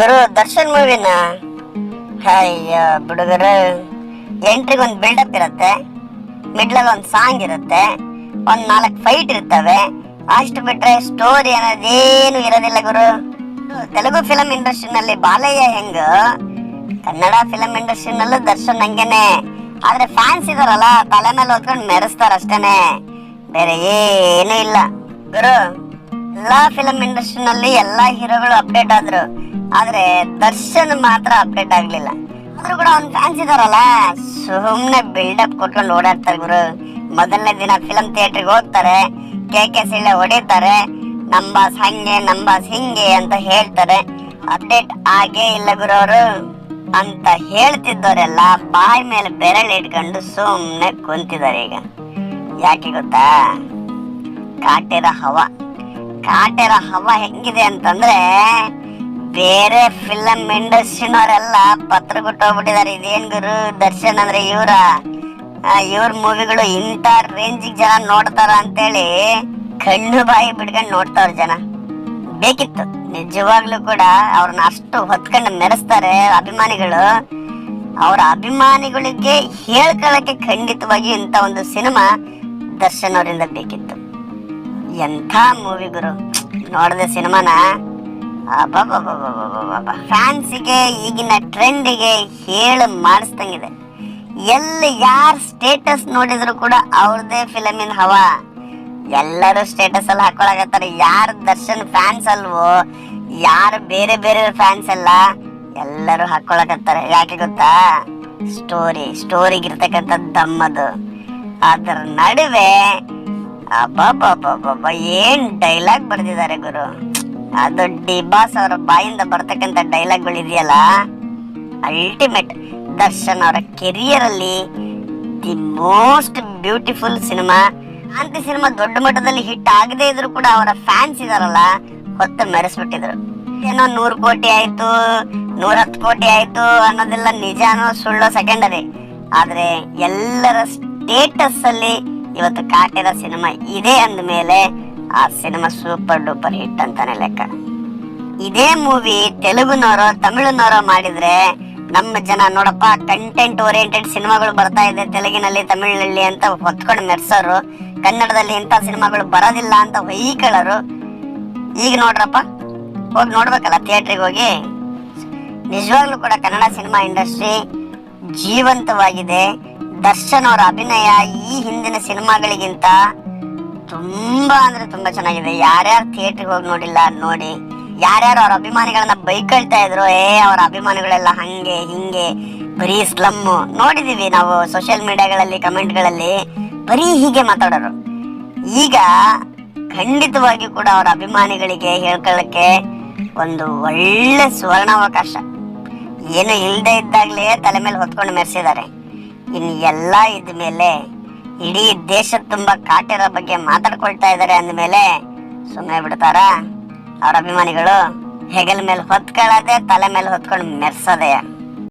ಗುರು, ದರ್ಶನ್ ಮೂವಿನ? ಅಯ್ಯೋ, ಬಿಡುಗರ ಎಂಟ್ರಿಗೆ ಒಂದು ಬಿಲ್ಡಪ್ ಇರುತ್ತೆ ಮಿಡ್ಲಲ್ಲಿ ಒಂದು ಸಾಂಗ್ ಇರುತ್ತೆ, ಒಂದು ನಾಲ್ಕು ಫೈಟ್ ಇರ್ತವೆ. ಅಷ್ಟು ಬಿಟ್ರೆ ಸ್ಟೋರಿ ಅನ್ನೋದೇನು ಇರೋದಿಲ್ಲ ಗುರು. ತೆಲುಗು ಫಿಲಂ ಇಂಡಸ್ಟ್ರಿನಲ್ಲಿ ಬಾಲಯ್ಯ ಹೆಂಗ? ಕನ್ನಡ ಫಿಲಂ ಇಂಡಸ್ಟ್ರಿನಲ್ಲೂ ದರ್ಶನ್ ಹಂಗೇನೆ. ಆದ್ರೆ ಫ್ಯಾನ್ಸ್ ಇದಾರಲ್ಲ, ತಲೆ ಮೇಲೆ ಹೊತ್ಕೊಂಡು ಮೆರೆಸ್ತಾರ ಅಷ್ಟೇನೆ. ಬೇರೆ ಏನೂ ಇಲ್ಲ. ಗುರು, ಎಲ್ಲಾ ಫಿಲಂ ಇಂಡಸ್ಟ್ರಿನಲ್ಲಿ ಎಲ್ಲಾ ಹೀರೋಗಳು ಅಪ್ಡೇಟ್ ಆದ್ರು. ಆದ್ರೆ ದರ್ಶನ್ ಮಾತ್ರ ಅಪ್ಡೇಟ್ ಆಗ್ಲಿಲ್ಲ. ಆದ್ರೂ ಕೂಡ ಅವ್ನ್ ಫ್ಯಾನ್ಸ್ ಇದಾರಲ್ಲ, ಸುಮ್ನೆ ಬಿಲ್ಡಪ್ ಕೊಟ್ಕೊಂಡು ಓಡಾಡ್ತಾರೆ ಗುರು. ಮೊದಲನೇ ದಿನ ಫಿಲಂ ಥಿಯೇಟರ್ಗೆ ಹೋಗ್ತಾರೆ ಕೇಕೆ ಸಿಳ್ಳೆ ಹೊಡಿತಾರೆ, ನಂಬಾಸ್ ಹಂಗೆ, ನಂಬಾಸ್ ಹಿಂಗೆ ಅಂತ ಹೇಳ್ತಾರೆ. ಅಪ್ಡೇಟ್ ಆಗೇ ಇಲ್ಲ ಗುರು ಅವರು ಅಂತ ಹೇಳ್ತಿದ್ದವರೆಲ್ಲ ಬಾಯಿ ಮೇಲೆ ಬೆರಳು ಇಟ್ಕೊಂಡು ಸುಮ್ಮನೆ ಕುಂತಿದ್ದಾರೆ ಈಗ. ಯಾಕೆ ಗೊತ್ತಾ? ಕಾಟೆರ ಹವಾ. ಕಾಟೆರ ಹವಾ ಹೆಂಗಿದೆ ಅಂತಂದ್ರೆ ಬೇರೆ ಫಿಲಂ ಇಂಡಸ್ಟ್ರಿನವರೆಲ್ಲ ಪತ್ರ ಕೊಟ್ಟೋಗ್ಬಿಟ್ಟಿದ್ದಾರೆ ಇದೇನ್ ಗುರು? ದರ್ಶನ್ ಅಂದ್ರೆ ಇವರ? ಇವ್ರ ಮೂವಿಗಳು ಇಂಥ ರೇಂಜಿಗೆ ಜನ ನೋಡ್ತಾರ ಅಂತೇಳಿ ಕಣ್ಣು ಬಾಯಿ ಬಿಡ್ಕೊಂಡು ನೋಡ್ತಾವ್ರ ಜನ. ಬೇಕಿತ್ತು. ನಿಜವಾಗ್ಲೂ ಕೂಡ ಅವ್ರನ್ನ ಅಷ್ಟು ಹೊತ್ಕೊಂಡು ಮೆರೆಸ್ತಾರೆ ಅಭಿಮಾನಿಗಳು. ಅವರ ಅಭಿಮಾನಿಗಳಿಗೆ ಹೇಳ್ಕೊಳ್ಳಕ್ಕೆ ಖಂಡಿತವಾಗಿ ಇಂಥ ಒಂದು ಸಿನಿಮಾ ದರ್ಶನ್ ಅವರಿಂದ ಬೇಕಿತ್ತು. ಎಂಥ ಮೂವಿ ಗುರು? ನೋಡಿದೆ ಸಿನಿಮಾನ ಫ್ಯಾನ್ಸಿಗೆ ಈಗಿನ ಟ್ರೆಂಡಿಗೆ ಹೇಳು ಮಾಡಿಸ್ದಂಗಿದೆ. ಎಲ್ಲಿ ಯಾರ ಸ್ಟೇಟಸ್ ನೋಡಿದ್ರು ಕೂಡ ಅವ್ರದೇ ಫಿಲಮಿನ ಹವಾ. ಎಲ್ಲರೂ ಸ್ಟೇಟಸ್ ಅಲ್ಲಿ ಹಾಕೊಳಕತ್ತಾರೆ. ಯಾರು ದರ್ಶನ್ ಫ್ಯಾನ್ಸ್ ಅಲ್ವೋ, ಯಾರು ಬೇರೆ ಬೇರೆ ಫ್ಯಾನ್ಸ್ ಅಲ್ಲ ಎಲ್ಲರೂ ಹಾಕೊಳಕತ್ತಾರೆ. ಯಾಕೆ ಗೊತ್ತಾ? ಸ್ಟೋರಿ ಸ್ಟೋರಿಗೆ ಸ್ಟೋರಿಗಿರ್ತಕ್ಕಂಥ ದಮ್ಮದು ಅದರ ನಡುವೆ ಅಬ್ಬಬ್ಬಬ್ಬಬ್ಬ ಏನ್ ಡೈಲಾಗ್ ಬರ್ದಿದ್ದಾರೆ ಗುರು. ಅದು ಡಿ ಬಾಸ್ ಅವರ ಬಾಯಿಂದ ಬರ್ತಕ್ಕಂಥ ಡೈಲಾಗ್ಗಳು ಇದೆಯಲ್ಲ ಅಲ್ಟಿಮೇಟ್ ದರ್ಶನ್ ಅವರ ಕೆರಿಯರ್ ಅಲ್ಲಿ ದಿ ಮೋಸ್ಟ್ ಬ್ಯೂಟಿಫುಲ್ ಸಿನಿಮಾ ಅಂತ ಸಿನಿಮಾ ದೊಡ್ಡ ಮಟ್ಟದಲ್ಲಿ ಹಿಟ್ ಆಗದೇ ಇದ್ರು ಕೂಡ ಅವರ ಫ್ಯಾನ್ಸ್ ಇದಾರಲ್ಲ, ಹೊತ್ತು ಮೆರೆಸ್ಬಿಟ್ಟಿದ್ರು. ಏನೋ ನೂರು ಕೋಟಿ ಆಯ್ತು ನೂರ ಹತ್ತು ಕೋಟಿ ಆಯ್ತು ಅನ್ನೋದೆಲ್ಲ ನಿಜಾನೋ ಸುಳ್ಳೋ ಸೆಕೆಂಡರಿ ಆದ್ರೆ ಎಲ್ಲರ ಸ್ಟೇಟಸ್ ಅಲ್ಲಿ ಇವತ್ತು ಕಾಟಿರೋ ಸಿನಿಮಾ ಇದೆ ಅಂದಮೇಲೆ ಆ ಸಿನಿಮಾ ಸೂಪರ್ ಡೂಪರ್ ಹಿಟ್ ಅಂತಾನೆ ಲೆಕ್ಕ. ಇದೇ ಮೂವಿ ತೆಲುಗುನವರೋ ತಮಿಳುನವರೋ ಮಾಡಿದ್ರೆ ನಮ್ಮ ಜನ ನೋಡಪ್ಪ ಕಂಟೆಂಟ್ ಓರಿಯೆಂಟೆಡ್ ಸಿನಿಮಾಗಳು ಬರ್ತಾ ಇದೆ, ತೆಲುಗಿನಲ್ಲಿ, ತಮಿಳಿನಲ್ಲಿ ಅಂತ ಹೊತ್ಕೊಂಡು ಮೆರ್ಸೋರು ಕನ್ನಡದಲ್ಲಿ ಇಂಥ ಸಿನಿಮಾಗಳು ಬರೋದಿಲ್ಲ ಅಂತ ಹೊಯ್ಕೊಳ್ಳೋರು ಈಗ ನೋಡ್ರಪ್ಪ, ಹೋಗಿ ನೋಡ್ಬೇಕಲ್ಲ ಥಿಯೇಟ್ರಿಗೆ ಹೋಗಿ. ನಿಜವಾಗ್ಲೂ ಕೂಡ ಕನ್ನಡ ಸಿನಿಮಾ ಇಂಡಸ್ಟ್ರಿ ಜೀವಂತವಾಗಿದೆ. ದರ್ಶನ್ ಅವರ ಅಭಿನಯ ಈ ಹಿಂದಿನ ಸಿನಿಮಾಗಳಿಗಿಂತ ತುಂಬಾ ಅಂದ್ರೆ ತುಂಬಾ ಚೆನ್ನಾಗಿದೆ. ಯಾರ್ಯಾರು ಥಿಯೇಟರ್ ಹೋಗಿ ನೋಡಿಲ್ಲ ನೋಡಿ, ಯಾರ್ಯಾರು ಅವ್ರ ಅಭಿಮಾನಿಗಳನ್ನ ಬೈಕಳ್ತಾ ಇದ್ರು, ಏ, ಅವ್ರ ಅಭಿಮಾನಿಗಳೆಲ್ಲ ಹಂಗೆ, ಹಿಂಗೆ, ಬರೀ ಸ್ಲಮ್ ನೋಡಿದೀವಿ ನಾವು ಸೋಷಿಯಲ್ ಮೀಡಿಯಾಗಳಲ್ಲಿ ಕಮೆಂಟ್ಗಳಲ್ಲಿ ಬರೀ ಹೀಗೆ ಮಾತಾಡೋರು. ಈಗ ಖಂಡಿತವಾಗಿ ಕೂಡ ಅವರ ಅಭಿಮಾನಿಗಳಿಗೆ ಹೇಳ್ಕೊಳ್ಳಕ್ಕೆ ಒಂದು ಒಳ್ಳೆ ಸುವರ್ಣಾವಕಾಶ. ಏನು ಇಲ್ಲದೆ ಇದ್ದಾಗಲೇ ತಲೆ ಮೇಲೆ ಹೊತ್ಕೊಂಡು ಮೆರೆಸಿದ್ದಾರೆ. ಇನ್ನು ಎಲ್ಲ ಇದ್ಮೇಲೆ ಇಡೀ ದೇಶ ತುಂಬಾ ಕಾಟಿರೋ ಬಗ್ಗೆ ಮಾತಾಡ್ಕೊಳ್ತಾ ಇದ್ದಾರೆ ಅಂದಮೇಲೆ ಸುಮ್ಮನೆ ಬಿಡ್ತಾರ? ಅವ್ರ ಅಭಿಮಾನಿಗಳು ಹೆಗಲ್ ಮೇಲೆ ಹೊತ್ಕೊಳ್ಳೋದೆ ತಲೆ ಮೇಲೆ ಹೊತ್ಕೊಂಡು ಮೆರ್ಸೋದೆ.